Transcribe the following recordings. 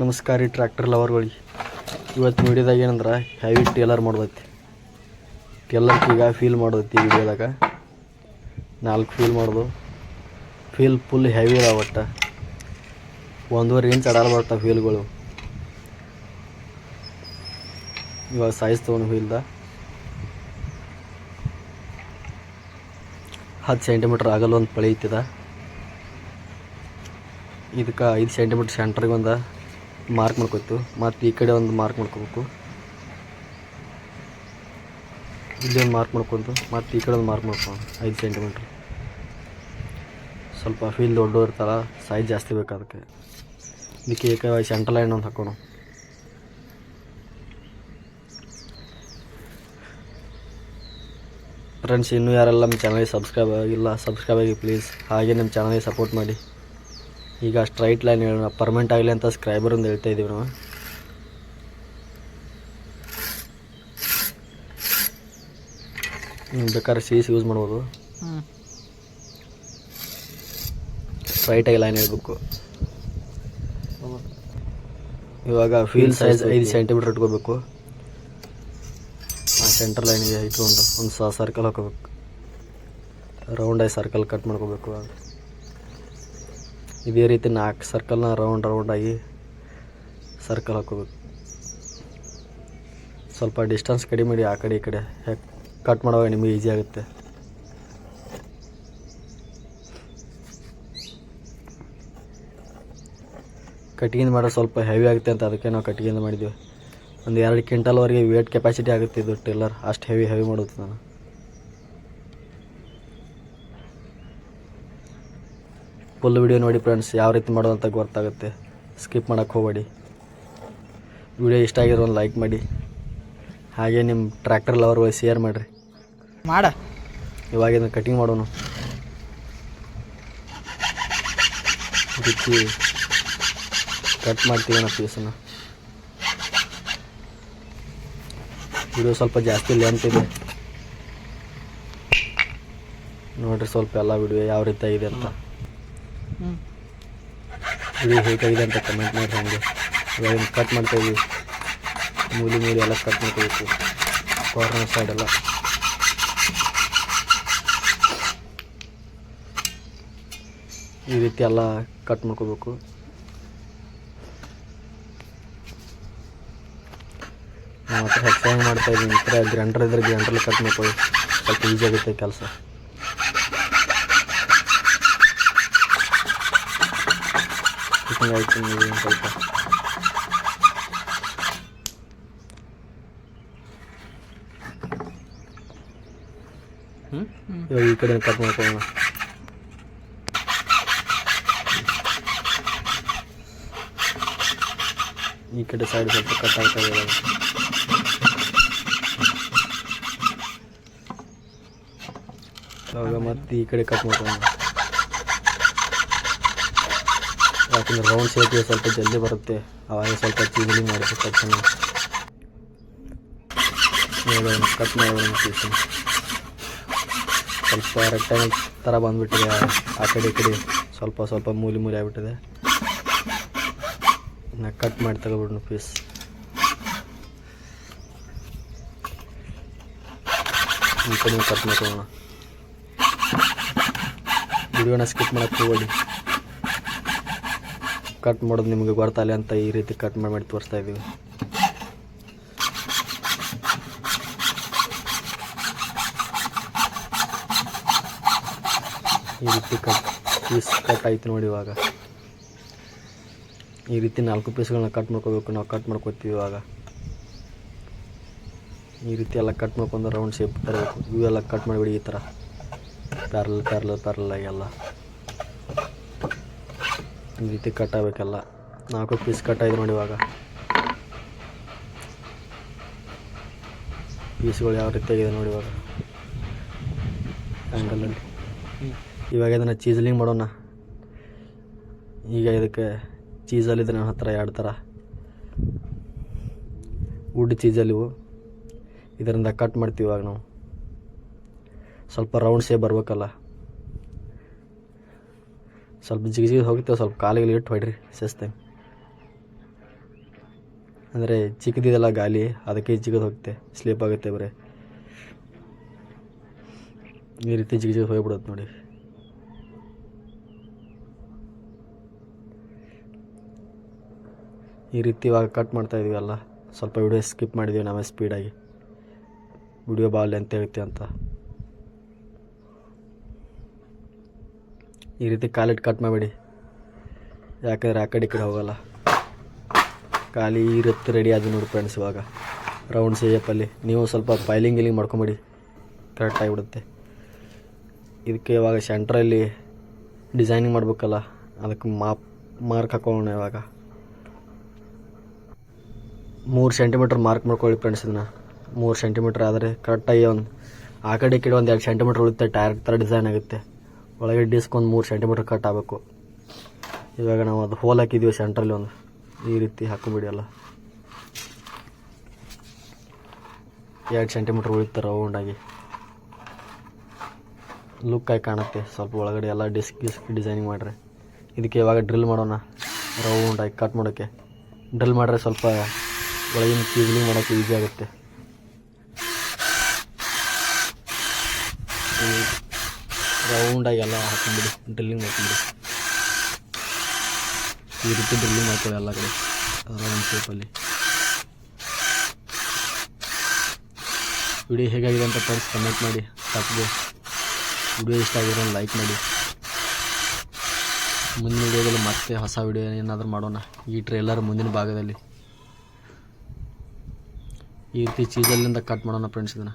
ನಮಸ್ಕಾರ ರೀ ಟ್ರ್ಯಾಕ್ಟರ್ ಲವರ್ಗಳಿಗೆ ಇವತ್ತು ವಿಡಿಯೋದಾಗ ಏನಂದ್ರೆ ಹೆವಿ ಟೇಲರ್ ಮಾಡೋದೈತಿ. ಟೇಲರ್ ಈಗ ಫೀಲ್ ಮಾಡೋದೈತಿ ವಿಡಿಯೋದಾಗ. ನಾಲ್ಕು ಫೀಲ್ ಮಾಡೋದು. ಫೀಲ್ ಫುಲ್ ಹೆವಿ ಅದಾವ ಒಟ್ಟು. ಒಂದೂವರೆ ಇಂಚ್ ಅಡಾಲ್ ಬರ್ತವೆ ಫೀಲ್ಗಳು ಇವಾಗ ಸೈಜ್ ತೊಗೊಂಡು ಫೀಲ್ದ ಹತ್ತು ಸೆಂಟಿಮೀಟ್ರ್ ಆಗಲ್ಲ ಒಂದು ಪಳಿ ಇತ್ತಿದ. ಇದಕ್ಕೆ ಐದು ಸೆಂಟಿಮೀಟ್ರ್ ಸೆಂಟ್ರಿಗೆ ಒಂದು ಮಾರ್ಕ್ ಮಾಡ್ಕೋತು ಮತ್ತು ಈ ಕಡೆ ಒಂದು ಮಾರ್ಕ್ ಮಾಡ್ಕೋಬೇಕು ಇಲ್ಲಿ ಒಂದು ಮಾರ್ಕ್ ಮಾಡ್ಕೊಂಡು, ಮತ್ತು ಈ ಕಡೆ ಒಂದು ಮಾರ್ಕ್ ಮಾಡ್ಕೊಂಡು ಐದು ಸೆಂಟಿಮೀಟ್ರ್ ಸ್ವಲ್ಪ ಫೀಲ್ ದೊಡ್ಡ ಇರ್ತಾರೆ ಸೈಜ್ ಜಾಸ್ತಿ ಬೇಕು ಅದಕ್ಕೆ. ಇದಕ್ಕೆ ಏಕವಾಗಿ ಸೆಂಟ್ರ್ ಲೈನ್ ಒಂದು ಹಾಕೋಣ. ಫ್ರೆಂಡ್ಸ್ ಇನ್ನೂ ಯಾರೆಲ್ಲ ನಮ್ಮ ಚಾನಲ್ಗೆ ಸಬ್ಸ್ಕ್ರೈಬ್ ಆಗಿಲ್ಲ ಸಬ್ಸ್ಕ್ರೈಬ್ ಆಗಿ ಪ್ಲೀಸ್ ಹಾಗೆ ನಮ್ಮ ಚಾನಲ್ಗೆ ಸಪೋರ್ಟ್ ಮಾಡಿ. ಈಗ ಸ್ಟ್ರೈಟ್ ಲೈನ್ ಹೇಳೋಣ. ಪರ್ಮನೆಂಟ್ ಆಗಲಿ ಅಂತ ಸ್ಕ್ರೈಬರ್ ಅಂತ ಹೇಳ್ತಾ ಇದ್ದೀವಿ ನಾವು. ಬೇಕಾದ್ರೆ ಸೀಸ್ ಯೂಸ್ ಮಾಡ್ಬೋದು. ಸ್ಟ್ರೈಟಾಗಿ ಲೈನ್ ಹೇಳ್ಬೇಕು. ಇವಾಗ ಫೀಲ್ ಸೈಜ್ ಐದು ಸೆಂಟಿಮೀಟ್ರ್ ಇಟ್ಕೋಬೇಕು. ಆ ಸೆಂಟರ್ ಲೈನಿಗೆ ಇಟ್ಕೊಂಡು ಒಂದು ಸರ್ಕಲ್ ಹಾಕೋಬೇಕು. ರೌಂಡಾಗಿ ಸರ್ಕಲ್ ಕಟ್ ಮಾಡ್ಕೋಬೇಕು. ಇದೇ ರೀತಿ ನಾಲ್ಕು ಸರ್ಕಲ್ನ ರೌಂಡ್ ರೌಂಡಾಗಿ ಸರ್ಕಲ್ ಹಾಕೋಬೇಕು ಸ್ವಲ್ಪ ಡಿಸ್ಟೆನ್ಸ್ ಕಡಿಮೆ ಮಾಡಿ ಆ ಕಡೆ ಈ ಕಡೆ. ಯಾಕೆ ಕಟ್ ಮಾಡುವಾಗ ನಿಮಗೆ ಈಸಿ ಆಗುತ್ತೆ. ಕಟ್ಟಿಗೆಯಿಂದ ಮಾಡೋದು ಸ್ವಲ್ಪ ಹೆವಿ ಆಗುತ್ತೆ ಅಂತ ಅದಕ್ಕೆ ನಾವು ಕಟ್ಟಿಗೆಯಿಂದ ಮಾಡಿದ್ದೀವಿ. ಒಂದು ಎರಡು ಕ್ವಿಂಟಲ್ವರೆಗೆ ವೇಟ್ ಕೆಪಾಸಿಟಿ ಆಗುತ್ತೆ ಇದು ಟೇಲರ್ ಅಷ್ಟು ಹೆವಿ ಹೆವಿ ಮಾಡುತ್ತೆ ನಾನು. ಫುಲ್ ವಿಡಿಯೋ ನೋಡಿ ಫ್ರೆಂಡ್ಸ್ ಯಾವ ರೀತಿ ಮಾಡೋದು ಅಂತ ಗೊತ್ತಾಗುತ್ತೆ. ಸ್ಕಿಪ್ ಮಾಡೋಕ್ಕೆ ಹೋಗಬೇಡಿ. ವಿಡಿಯೋ ಇಷ್ಟ ಆಗಿರೋ ಒಂದು ಲೈಕ್ ಮಾಡಿ. ಹಾಗೆ ನಿಮ್ಮ ಟ್ರ್ಯಾಕ್ಟರ್ ಲವರ್ಗಳು ಶೇರ್ ಮಾಡಿರಿ. ಮಾಡ. ಇವಾಗ ಇದನ್ನು ಕಟಿಂಗ್ ಮಾಡೋಣ ಬಿಚ್ಚಿ ಕಟ್ ಮಾಡ್ತೀವಿ ನಾವು ಪೀಸನ್ನ ವಿಡಿಯೋ ಸ್ವಲ್ಪ ಜಾಸ್ತಿ ಲೆಂತ್ ಇದೆ. ನೋಡ್ರಿ ಸ್ವಲ್ಪ ಎಲ್ಲ ವಿಡಿಯೋ ಯಾವ ರೀತಿ ಆಗಿದೆ ಅಂತ. ವಿಡಿಯೋ ಹೇಗಾಗಿದೆ ಅಂತ ಕಮೆಂಟ್ ಮಾಡಿ ಹಾಗೆ ಇವಾಗ ಕಟ್ ಮಾಡ್ತಾ ಇದೀವಿ. ಮೂಲಿ ಮೂಲಿ ಎಲ್ಲ ಕಟ್ ಮಾಡ್ಕೋಬೇಕು ಕಾರ್ನರ್ ಸೈಡ್ ಎಲ್ಲ. ಈ ರೀತಿ ಎಲ್ಲ ಕಟ್ ಮಾಡ್ಕೋಬೇಕು. ನಾವು ಹತ್ರ ಹೆಚ್ಚಾಗಿ ಮಾಡ್ತಾ ಇದ್ದೀನಿ ಈ ಥರ ಗ್ರೈಂಡರ್ ಇದ್ರೆ ಗ್ರ್ಯಾಂಡ್ರಲ್ಲಿ ಕಟ್ ಮಾಡ್ಕೊಳ್ಳಿ. ಸ್ವಲ್ಪ ಈಸಿ ಆಗುತ್ತೆ ಕೆಲಸ. ಕುಕಿಂಗ್ ಆಯ್ತು ನೀವು ಒಂದು ಸ್ವಲ್ಪ ಹ್ಞೂ ಇವಾಗ ಈ ಕಡೆ ಕಟ್ ಮಾಡ್ಕೊಳ್ಳೋಣ ಈ ಕಡೆ ಸೈಡ್ ಸ್ವಲ್ಪ ಕಟ್ ಆಗ್ತಾ ಇದೆ ಇವಾಗ. ಇವಾಗ ಮತ್ತೆ ಈ ಕಡೆ ಕಟ್ ಮಾಡ್ಕೊಳ್ಳೋಣ ಯಾಕಂದ್ರೆ ರೌಂಡ್ ಶೇಪ್ ಸ್ವಲ್ಪ ಜಲ್ದಿ ಬರುತ್ತೆ. ಅವಾಗ ಸ್ವಲ್ಪ ಚೀಲಿಂಗ್ ಮಾಡಿದ ತಕ್ಷಣ. ನೋಡೋಣ ಕಟ್ ಮಾಡೋಣ ಪೀಸನ್ನು ಸ್ವಲ್ಪ ರೆಕ್ಟಾಂಗಲ್ ಥರ ಬಂದುಬಿಟ್ಟಿದೆ. ಆ ಕಡೆ ಈ ಕಡೆ ಸ್ವಲ್ಪ ಸ್ವಲ್ಪ ಮೂಲಿ ಮೂಲಿ ಆಗಿಬಿಟ್ಟಿದೆ. ನಾ ಕಟ್ ಮಾಡಿ ತಗೋಬಿಡೋಣ ಪೀಸ್ ಈ ಕಡೆ ಕಟ್ ಮಾಡ್ಕೊಳ್ಳೋಣ. ವಿಡಿಯೋನ ಸ್ಕಿಪ್ ಮಾಡಕ್ಕೆ ಹೋಗಬೇಡಿ. ಕಟ್ ಮಾಡೋದು ನಿಮಗೆ ಗೊತ್ತಾಗಲಿ ಅಂತ ಈ ರೀತಿ ಕಟ್ ಮಾಡಿ ಮಾಡಿ ತೋರಿಸ್ತಾ ಇದ್ದೀವಿ. ಈ ರೀತಿ ಕಟ್ ಪೀಸ್ ಕಟ್ ಆಯ್ತು ನೋಡಿ ಇವಾಗ. ಈ ರೀತಿ ನಾಲ್ಕು ಪೀಸ್ಗಳನ್ನ ಕಟ್ ಮಾಡ್ಕೋಬೇಕು, ನಾವು ಕಟ್ ಮಾಡ್ಕೋತೀವಿ ಇವಾಗ. ಈ ರೀತಿ ಎಲ್ಲ ಕಟ್ ಮಾಡ್ಕೊಂಡು ರೌಂಡ್ ಶೇಪ್ ತರಬೇಕು. ಇವೆಲ್ಲ ಕಟ್ ಮಾಡಿಬಿಡಿ ಈ ಥರ ಪ್ಯಾರಲ್ ಪ್ಯಾರಲ್ ಪ್ಯಾರಲ್ ಎಲ್ಲ. ಈ ರೀತಿ ಕಟ್ ಆಗಬೇಕೆಲ್ಲ. ನಾಲ್ಕು ಪೀಸ್ ಕಟ್ ಆಯ್ತು ನೋಡಿ ಇವಾಗ. ಪೀಸ್ಗಳು ಯಾವ ರೀತಿ ಆಗಿದೆ ನೋಡಿ ಇವಾಗ. ಆ್ಯಂಗಲಲ್ಲಿ ಇವಾಗ ಇದನ್ನು ಚೀಸಲಿಂಗ್ ಮಾಡೋಣ. ಈಗ ಇದಕ್ಕೆ ಚೀಸಲ್ಲಿದೆ ನನ್ನ ಹತ್ರ ಎರಡು ಥರ ವುಡ್ ಚೀಸಲ್ಲಿವು ಇದರಿಂದ ಕಟ್ ಮಾಡ್ತೀವಿ ಇವಾಗ ನಾವು. ಸ್ವಲ್ಪ ರೌಂಡ್ ಶೇಪ್ ಬರ್ಬೇಕಲ್ಲ. ಸ್ವಲ್ಪ ಜಿಗಿ ಜಿಗಿ ಹೋಗುತ್ತೆ, ಸ್ವಲ್ಪ ಕಾಲಿಗೆ ಇಟ್ಟು ಹೊಡ್ರಿ ಸಸ್ತಾಗಿ. ಅಂದರೆ ಚಿಕ್ಕದಿದೆಲ್ಲ ಗಾಲಿ, ಅದಕ್ಕೆ ಜಿಗಿದು ಹೋಗುತ್ತೆ, ಸ್ಲೀಪ್ ಆಗುತ್ತೆ ಬರೀ. ಈ ರೀತಿ ಜಿಗಿಜಿಗಿ ಜಿಗ್ ಹೋಗ್ಬಿಡುತ್ತೆ ನೋಡಿ. ಈ ರೀತಿ ಇವಾಗ ಕಟ್ ಮಾಡ್ತಾ ಇದೀವಲ್ಲ ಸ್ವಲ್ಪ ವಿಡಿಯೋ ಸ್ಕಿಪ್ ಮಾಡಿದ್ದೀವಿ ನಾವೇ ಸ್ಪೀಡಾಗಿ ವಿಡಿಯೋ ಬಾಲ್ ಅಂತ ಹೇಳ್ತೀವಿ ಅಂತ. ಈ ರೀತಿ ಕಾಲಿಟ್ಟು ಕಟ್ ಮಾಡಿಬಿಡಿ. ಯಾಕಂದ್ರೆ ಆ ಕಡೆ ಕಡೆ ಹೋಗಲ್ಲ. ಖಾಲಿ ಇರುತ್ತೆ ರೆಡಿ ಆದ ನೋಡಿ ಫ್ರೆಂಡ್ಸ್ ಇವಾಗ. ರೌಂಡ್ ಸೇಪಲ್ಲಿ ನೀವು ಸ್ವಲ್ಪ ಪೈಲಿಂಗ್ ಗಿಲಿಂಗ್ ಮಾಡ್ಕೊಂಬಿಡಿ. ಕರೆಕ್ಟ್ ಆಗಿಬಿಡುತ್ತೆ ಇದಕ್ಕೆ ಇವಾಗ ಸೆಂಟ್ರಲ್ಲಿ ಡಿಸೈನಿಂಗ್ ಮಾಡ್ಬೇಕಲ್ಲ, ಅದಕ್ಕೆ ಮಾಪ್ ಮಾರ್ಕ್ ಹಾಕೋಣ ಇವಾಗ. ಮೂರು ಸೆಂಟಿಮೀಟ್ರ್ ಮಾರ್ಕ್ ಮಾಡ್ಕೊಳ್ಳಿ ಫ್ರೆಂಡ್ಸ್ ಇದನ್ನ. ಮೂರು ಸೆಂಟಿಮೀಟ್ರ್ ಆದರೆ ಕರೆಕ್ಟಾಗಿ ಒಂದು, ಆ ಕಡೆ ಈ ಕಡೆ ಒಂದು ಎರಡು ಸೆಂಟಿಮೀಟ್ರ್ ಉಳುತ್ತೆ ಟೈರ್ ಥರ ಡಿಸೈನ್ ಆಗುತ್ತೆ. ಒಳಗೆ ಡಿಸ್ಕ್ ಒಂದು ಮೂರು ಸೆಂಟಿಮೀಟ್ರ್ ಕಟ್ ಆಗಬೇಕು. ಇವಾಗ ನಾವು ಅದು ಹೋಲ್ ಹಾಕಿದ್ದೀವಿ ಸೆಂಟ್ರಲ್ಲಿ ಒಂದು. ಈ ರೀತಿ ಹಾಕೊಂಬಿಡಿ ಎಲ್ಲ. ಎರಡು ಸೆಂಟಿಮೀಟ್ರ್ ಉಳಿತಾರೆ ರೌಂಡಾಗಿ ಲುಕ್ ಆಗಿ ಕಾಣುತ್ತೆ. ಸ್ವಲ್ಪ ಒಳಗಡೆ ಎಲ್ಲ ಡಿಸ್ಕ್ ಡಿಸ್ಕ್ ಡಿಸೈನಿಂಗ್ ಮಾಡ್ರಿ. ಇದಕ್ಕೆ ಇವಾಗ ಡ್ರಿಲ್ ಮಾಡೋಣ. ರೌಂಡಾಗಿ ಕಟ್ ಮಾಡೋಕ್ಕೆ ಡ್ರಿಲ್ ಮಾಡಿದ್ರೆ ಸ್ವಲ್ಪ ಒಳಗಿನ ಕ್ಯೂಸ್ಲಿಂಗ್ ಮಾಡೋಕ್ಕೆ ಈಸಿ ಆಗುತ್ತೆ. ರೌಂಡಾಗಿ ಎಲ್ಲ ಹಾಕೊಂಡ್ಬಿಡಿ ಡ್ರಿಲ್ಲಿಂಗ್ ಮಾಡ್ಕೊಂಬಿಡಿ ಈ ರೀತಿ ಡ್ರಿಲ್ಲಿಂಗ್ ಮಾಡ್ಕೊಳ್ಳಿ ಎಲ್ಲ ಕಡೆ ರೌಂಡ್ ಶೇಪಲ್ಲಿ ವಿಡಿಯೋ ಹೇಗಾಗಿದೆ ಅಂತ ಫ್ರೆಂಡ್ಸ್ ಕಮೆಂಟ್ ಮಾಡಿ, ತಪ್ಪದೆ. ವಿಡಿಯೋ ಇಷ್ಟ ಆಗಿರೋ ಲೈಕ್ ಮಾಡಿ. ಮುಂದಿನ ವಿಡಿಯೋದಲ್ಲಿ ಮತ್ತೆ ಹೊಸ ವಿಡಿಯೋ ಏನಾದರೂ ಮಾಡೋಣ. ಈ ಟ್ರೇಲರ್ ಮುಂದಿನ ಭಾಗದಲ್ಲಿ. ಈ ರೀತಿ ಚೀಸಲ್ಲಿಂದ ಕಟ್ ಮಾಡೋಣ ಫ್ರೆಂಡ್ಸ್ ಇದನ್ನು.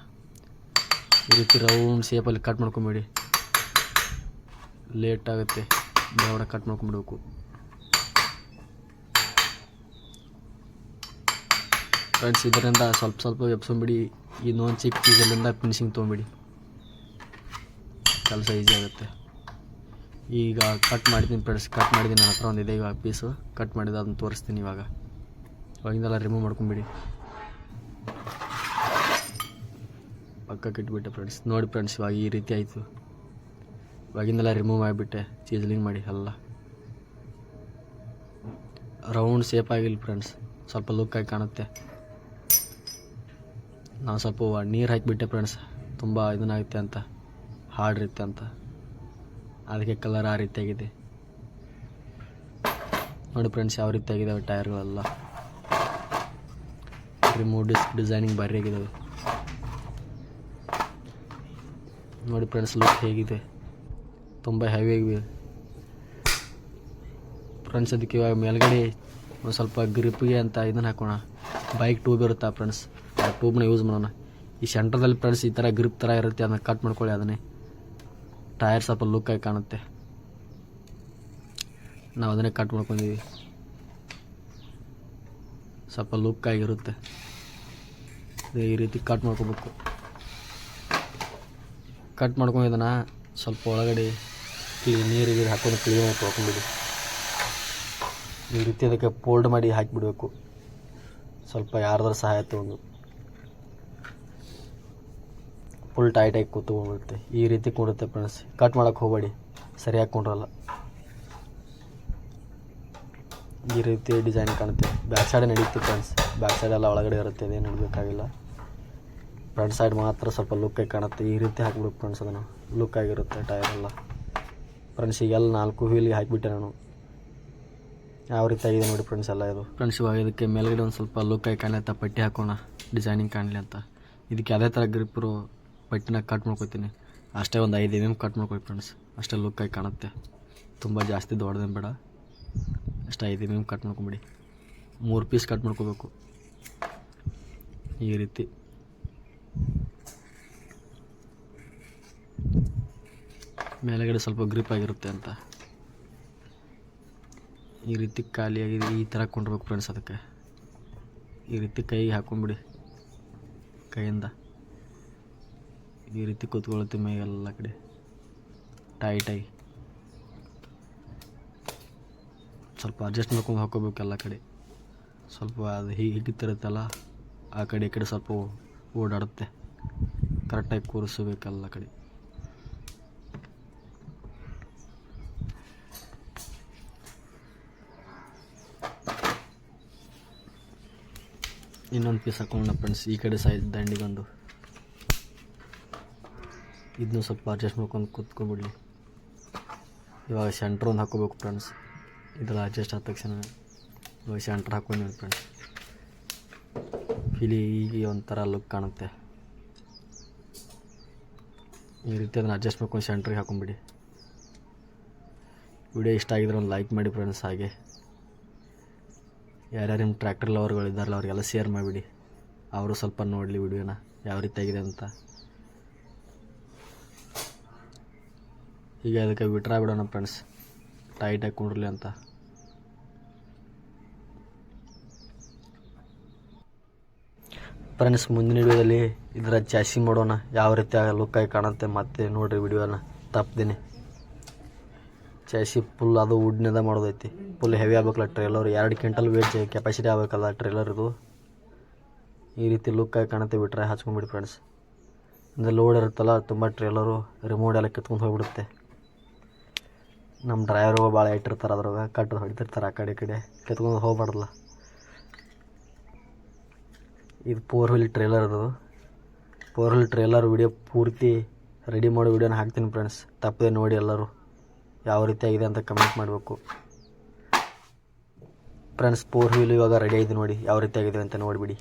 ಈ ರೀತಿ ರೌಂಡ್ ಶೇಪಲ್ಲಿ ಕಟ್ ಮಾಡ್ಕೊಂಬಿಡಿ. ಲೇಟ್ ಆಗುತ್ತೆ. ಬೇಡ ಕಟ್ ಮಾಡ್ಕೊಂಬಿಡ್ಬೇಕು ಫ್ರೆಂಡ್ಸ್ ಇದರಿಂದ ಸ್ವಲ್ಪ ಸ್ವಲ್ಪ ಎಪ್ಸ್ಕೊಂಬಿಡಿ ಇನ್ನೊಂದು ಚಿಕ್ಕ ಪೀಸಲ್ಲಿಂದ ಫಿನಿಶಿಂಗ್ ತೊಗೊಂಬಿಡಿ ಕೆಲಸ ಈಸಿ ಆಗುತ್ತೆ. ಈಗ ಕಟ್ ಮಾಡಿದ್ದೀನಿ ಫ್ರೆಂಡ್ಸ್ ಕಟ್ ಮಾಡಿದ್ದೀನಿ ನನ್ನ ಹತ್ರ ಒಂದಿದೆ. ಇವಾಗ ಪೀಸು ಕಟ್ ಮಾಡಿದ, ಅದನ್ನು ತೋರಿಸ್ತೀನಿ ಇವಾಗ. ಅವಾಗಿಂದೆಲ್ಲ ರಿಮೂವ್ ಮಾಡ್ಕೊಂಬಿಡಿ ಪಕ್ಕಕ್ಕೆ ಇಟ್ಬಿಟ್ಟೆ ಫ್ರೆಂಡ್ಸ್ ನೋಡಿ ಫ್ರೆಂಡ್ಸ್ ಇವಾಗ ಈ ರೀತಿ ಆಯಿತು. ಇವಾಗಿಂದೆಲ್ಲ ರಿಮೂವ್ ಮಾಡಿಬಿಟ್ಟೆ ಚೀಸಲಿಂಗ್ ಮಾಡಿ ಎಲ್ಲ. ರೌಂಡ್ ಸೇಫ್ ಆಗಿಲ್ಲ ಫ್ರೆಂಡ್ಸ್ ಸ್ವಲ್ಪ ಲುಕ್ ಆಗಿ ಕಾಣುತ್ತೆ. ನಾನು ಸ್ವಲ್ಪ ನೀರು ಹಾಕಿಬಿಟ್ಟೆ ಫ್ರೆಂಡ್ಸ್ ತುಂಬ ಇದನ್ನಾಗುತ್ತೆ ಅಂತ ಹಾರ್ಡ್ ಇರುತ್ತೆ ಅಂತ. ಅದಕ್ಕೆ ಕಲರ್ ಆ ರೀತಿಯಾಗಿದೆ. ನೋಡಿ ಫ್ರೆಂಡ್ಸ್ ಯಾವ ರೀತಿ ಆಗಿದ್ದಾವೆ ಟೈರ್ಗಳೆಲ್ಲ. ರಿಮೂವ್ ಡಿಸ್ಕ್ ಡಿಸೈನಿಂಗ್ ಭಾರಿ ಆಗಿದ್ದಾವೆ ನೋಡಿ ಫ್ರೆಂಡ್ಸ್ ಲುಕ್ ಹೇಗಿದೆ. ತುಂಬ ಹೆವಿ ಆಗಿ ಫ್ರೆಂಡ್ಸ್ ಅದಕ್ಕೆ ಇವಾಗ ಮೇಲ್ಗಡೆ ಒಂದು ಸ್ವಲ್ಪ ಗ್ರಿಪ್ಗೆ ಅಂತ ಇದನ್ನು ಹಾಕೋಣ. ಬೈಕ್ ಟ್ಯೂಬ್ ಇರುತ್ತೆ ಫ್ರೆಂಡ್ಸ್ ಆ ಟ್ಯೂಬ್ನ ಯೂಸ್ ಮಾಡೋಣ. ಈ ಸೆಂಟ್ರದಲ್ಲಿ ಫ್ರೆಂಡ್ಸ್ ಈ ಥರ ಗ್ರಿಪ್ ಥರ ಇರುತ್ತೆ, ಅದನ್ನ ಕಟ್ ಮಾಡ್ಕೊಳ್ಳಿ, ಅದನ್ನೇ. ಟೈರ್ ಸ್ವಲ್ಪ ಲುಕ್ಕಾಗಿ ಕಾಣುತ್ತೆ. ನಾವು ಅದನ್ನೇ ಕಟ್ ಮಾಡ್ಕೊಂಡಿದ್ದೀವಿ ಸ್ವಲ್ಪ ಲುಕ್ ಆಗಿರುತ್ತೆ ಇದು ಈ ರೀತಿ ಕಟ್ ಮಾಡ್ಕೋಬೇಕು. ಕಟ್ ಮಾಡ್ಕೊಂಡು ಇದನ್ನು ಸ್ವಲ್ಪ ಒಳಗಡೆ ಕ್ಲೀನ್ ನೀರಿಗೆ ಹಾಕೊಂಡು ಕ್ಲೀನಾಗಿ ತೊಳ್ಕೊಂಬಿಡಿ. ಈ ರೀತಿ ಅದಕ್ಕೆ ಪೋಲ್ಡ್ ಮಾಡಿ ಹಾಕಿಬಿಡಬೇಕು. ಸ್ವಲ್ಪ ಯಾರಾದ್ರೂ ಸಹಾಯ ತಗೊಂಡು. ಫುಲ್ ಟೈಟಾಗಿ ಕೂತ್ಕೊಂಡ್ಬಿಡುತ್ತೆ ಈ ರೀತಿ ಕೂಡುತ್ತೆ ಫ್ರೆಂಡ್ಸ್. ಕಟ್ ಮಾಡೋಕ್ಕೆ ಹೋಗಬೇಡಿ. ಸರಿಯಾಗಿ ಕೊಂಡ್ರಲ್ಲ. ಈ ರೀತಿ ಡಿಸೈನ್ ಕಾಣುತ್ತೆ. ಬ್ಯಾಕ್ ಸೈಡ್ ನಡೀತಿ ಫ್ರೆಂಡ್ಸ್. ಬ್ಯಾಕ್ ಸೈಡ್ ಎಲ್ಲ ಒಳಗಡೆ ಇರುತ್ತೆ. ಅದೇನು ನಡಬೇಕಾಗಿಲ್ಲ. ಫ್ರಂಟ್ ಸೈಡ್ ಮಾತ್ರ ಸ್ವಲ್ಪ ಲುಕ್ಕಾಗಿ ಕಾಣುತ್ತೆ. ಈ ರೀತಿ ಹಾಕ್ಬಿಡ್ಬೇಕು ಫ್ರೆಂಡ್ಸ್ ಅದನ್ನು. ಲುಕ್ ಆಗಿರುತ್ತೆ ಟೈರ್ ಎಲ್ಲ ಫ್ರೆಂಡ್ಸ್ ಈಗೆಲ್ಲ ನಾಲ್ಕು ವೀಲ್ಗೆ ಹಾಕಿಬಿಟ್ಟೆ ನಾನು. ಯಾವ ರೀತಿ ಆಗಿದೆ ನೋಡಿ ಫ್ರೆಂಡ್ಸ್ ಎಲ್ಲ ಇದು. ಫ್ರೆಂಡ್ಸ್ ಇವಾಗ ಇದಕ್ಕೆ ಮೇಲ್ಗಡೆ ಒಂದು ಸ್ವಲ್ಪ ಲುಕ್ ಕಾಣಲಿ ಅಂತ, ಪಟ್ಟಿ ಹಾಕೋಣ ಡಿಸೈನಿಂಗ್ ಕಾಣಲಿ ಅಂತ. ಇದಕ್ಕೆ ಅದೇ ಥರ ಗ್ರಿಪ್ಪರು ಪಟ್ಟಿನ ಕಟ್ ಮಾಡ್ಕೊತೀನಿ. ಅಷ್ಟೇ ಒಂದು ಐದು ಎಂ ಕಟ್ ಮಾಡ್ಕೊಳಿ ಫ್ರೆಂಡ್ಸ್ ಅಷ್ಟೇ ಲುಕ್ ಆಗಿ ಕಾಣುತ್ತೆ. ತುಂಬ ಜಾಸ್ತಿ ದೊಡ್ಡದೇನು ಬೇಡ. ಅಷ್ಟೇ ಐದು ಎಂ ಕಟ್ ಮಾಡ್ಕೊಂಬಿಡಿ. ಮೂರು ಪೀಸ್ ಕಟ್ ಮಾಡ್ಕೋಬೇಕು. ಈ ರೀತಿ. ಮೇಲೆಗಡೆ ಸ್ವಲ್ಪ ಗ್ರಿಪ್ ಆಗಿರುತ್ತೆ ಅಂತ. ಈ ರೀತಿ ಖಾಲಿಯಾಗಿ ಈ ಥರ ಕೊಂಡ್ಬೇಕು ಫ್ರೆಂಡ್ಸ್ ಅದಕ್ಕೆ. ಈ ರೀತಿ ಕೈಗೆ ಹಾಕೊಂಬಿಡಿ. ಕೈಯಿಂದ. ಈ ರೀತಿ ಕೂತ್ಕೊಳ್ಳುತ್ತೆ ಮೈ ಎಲ್ಲ ಕಡೆ. ಟೈಟಾಗಿ ಸ್ವಲ್ಪ ಅಡ್ಜಸ್ಟ್ ಮಾಡ್ಕೊಂಡು ಹಾಕೋಬೇಕು ಎಲ್ಲ ಕಡೆ. ಸ್ವಲ್ಪ ಅದು ಹೀಗೆ ಹಿಡಿತಿರುತ್ತಲ್ಲ ಆ ಕಡೆ ಈ ಕಡೆ ಸ್ವಲ್ಪ ಓಡಾಡುತ್ತೆ. ಕರೆಕ್ಟಾಗಿ ಕೂರಿಸ್ಬೇಕು ಎಲ್ಲ ಕಡೆ. ಇನ್ನೊಂದು ಪೀಸ್ ಹಾಕೊಳ್ಳೋಣ ಫ್ರೆಂಡ್ಸ್ ಈ ಕಡೆ ಸೈಡ್ ದಂಡಿಗೊಂದು ಇದನ್ನು ಸ್ವಲ್ಪ ಅಡ್ಜಸ್ಟ್ ಮಾಡ್ಕೊಂಡು ಕೂತ್ಕೊಂಡ್ಬಿಡ್ಲಿ. ಇವಾಗ ಸೆಂಟ್ರ್ ಒಂದು ಹಾಕೋಬೇಕು ಫ್ರೆಂಡ್ಸ್ ಇದೆಲ್ಲ ಅಡ್ಜಸ್ಟ್ ಆದ ತಕ್ಷಣ ಇವಾಗ ಸೆಂಟ್ರ್ ಹಾಕೊಂಡ್ವಿ ಫ್ರೆಂಡ್ಸ್ ಇಲ್ಲಿ ಈಗ ಒಂಥರ ಲುಕ್ ಕಾಣುತ್ತೆ. ಈ ರೀತಿ ಅದನ್ನು ಅಡ್ಜಸ್ಟ್ ಮಾಡ್ಕೊಂಡು ಸೆಂಟ್ರಿಗೆ ಹಾಕೊಂಡ್ಬಿಡಿ. ವಿಡಿಯೋ ಇಷ್ಟ ಆಗಿದ್ರೆ ಒಂದು ಲೈಕ್ ಮಾಡಿ ಫ್ರೆಂಡ್ಸ್ ಹಾಗೆ. ಯಾರ್ಯಾರು ನಿಮ್ಮ ಟ್ರ್ಯಾಕ್ಟರ್ ಲವರ್ಗಳು ಇದ್ದಾರಲ್ಲ ಅವರಿಗೆಲ್ಲ ಶೇರ್ ಮಾಡಿಬಿಡಿ. ಅವರು ಸ್ವಲ್ಪ ನೋಡಲಿ ವಿಡಿಯೋನ, ಯಾವ ರೀತಿ ಆಗಿದೆ ಅಂತ. ಈಗ ಅದಕ್ಕೆ ಬಿಟ್ರಾ ಬಿಡೋಣ ಫ್ರೆಂಡ್ಸ್ ಟೈಟಾಗಿ ಕುಂಡ್ರಲಿ ಅಂತ. ಫ್ರೆಂಡ್ಸ್ ಮುಂದಿನ ವಿಡಿಯೋದಲ್ಲಿ ಇದರ ಚಾಸಿ ಮಾಡೋಣ. ಯಾವ ರೀತಿ ಲುಕ್ಕಾಗಿ ಕಾಣುತ್ತೆ ಮತ್ತೆ ನೋಡಿರಿ ವಿಡಿಯೋನ. ತಪ್ಪದೇನೆ ಚಾಸಿ ಫುಲ್ ಅದು ವುಡ್ನಿಂದ ಮಾಡೋದೈತಿ. ಫುಲ್ ಹೆವಿ ಆಗ್ಬೇಕಲ್ಲ ಟ್ರೇಲರ್ ಎರಡು ಕ್ವಿಂಟಲ್ ವೇಟ್ ಕೆಪಾಸಿಟಿ ಆಗಬೇಕಲ್ಲ ಟ್ರೇಲರ್ ಇದು. ಈ ರೀತಿ ಲುಕ್ಕಾಗಿ ಕಾಣುತ್ತೆ ಬಿಟ್ರೆ ಹಚ್ಕೊಂಡ್ಬಿಡಿ ಫ್ರೆಂಡ್ಸ್ ಅಂದರೆ ಲೋಡ್ ಇರುತ್ತಲ್ಲ, ತುಂಬ ಟ್ರೇಲರು ರಿಮೋಟ್ ಎಲ್ಲ ಕಿತ್ಕೊಂಡು ಹೋಗ್ಬಿಡುತ್ತೆ. ನಮ್ಮ ಡ್ರೈವರು ಭಾಳ ಇಟ್ಟಿರ್ತಾರೆ ಅದ್ರಾಗ ಕಟ್ಟು ಹೊಡಿತಿರ್ತಾರೆ ಆ ಕಡೆ ಈ ಕಡೆ. ಕಿತ್ಕೊಂಡು ಹೋಗ್ಬಾರ್ದಲ್ಲ. ಇದು ಫೋರ್ ವೀಲ್ ಟ್ರೇಲರ್ ಅದು ಫೋರ್ ವೀಲ್ ಟ್ರೇಲರ್ ವಿಡಿಯೋ ಪೂರ್ತಿ ರೆಡಿ ಮಾಡೋ ವೀಡಿಯೋನ ಹಾಕ್ತೀನಿ ಫ್ರೆಂಡ್ಸ್ ತಪ್ಪದೆ ನೋಡಿ ಎಲ್ಲರೂ. ಯಾವ ರೀತಿ ಆಗಿದೆ ಅಂತ ಕಮೆಂಟ್ ಮಾಡಬೇಕು. ಫ್ರೆಂಡ್ಸ್ ಫೋರ್ ವೀಲ್ ಇವಾಗ ರೆಡಿ ಆಗಿದೆ ನೋಡಿ, ಯಾವ ರೀತಿ ಆಗಿದೆ ಅಂತ ನೋಡಿಬಿಡಿ.